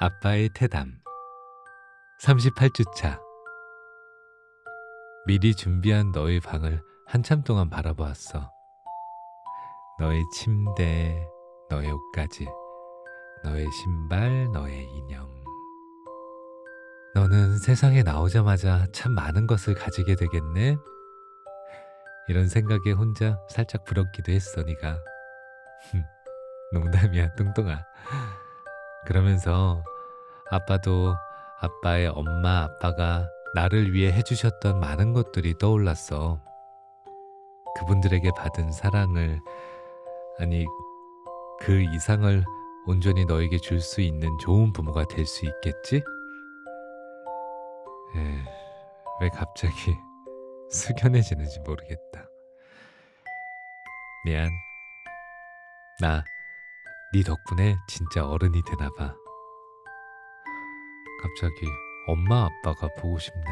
아빠의 태담 38주차 미리 준비한 너의 방을 한참 동안 바라보았어. 너의 침대, 너의 옷가지, 너의 신발, 너의 인형. 너는 세상에 나오자마자 참 많은 것을 가지게 되겠네? 이런 생각에 혼자 살짝 부럽기도 했어, 네가. 농담이야, 뚱뚱아. 그러면서 아빠도 아빠의 엄마, 아빠가 나를 위해 해주셨던 많은 것들이 떠올랐어. 그분들에게 받은 사랑을, 아니, 그 이상을 온전히 너에게 줄 수 있는 좋은 부모가 될 수 있겠지? 에, 왜 갑자기 숙연해지는지 모르겠다. 미안. 나, 네 덕분에 진짜 어른이 되나 봐. 갑자기 엄마 아빠가 보고 싶네.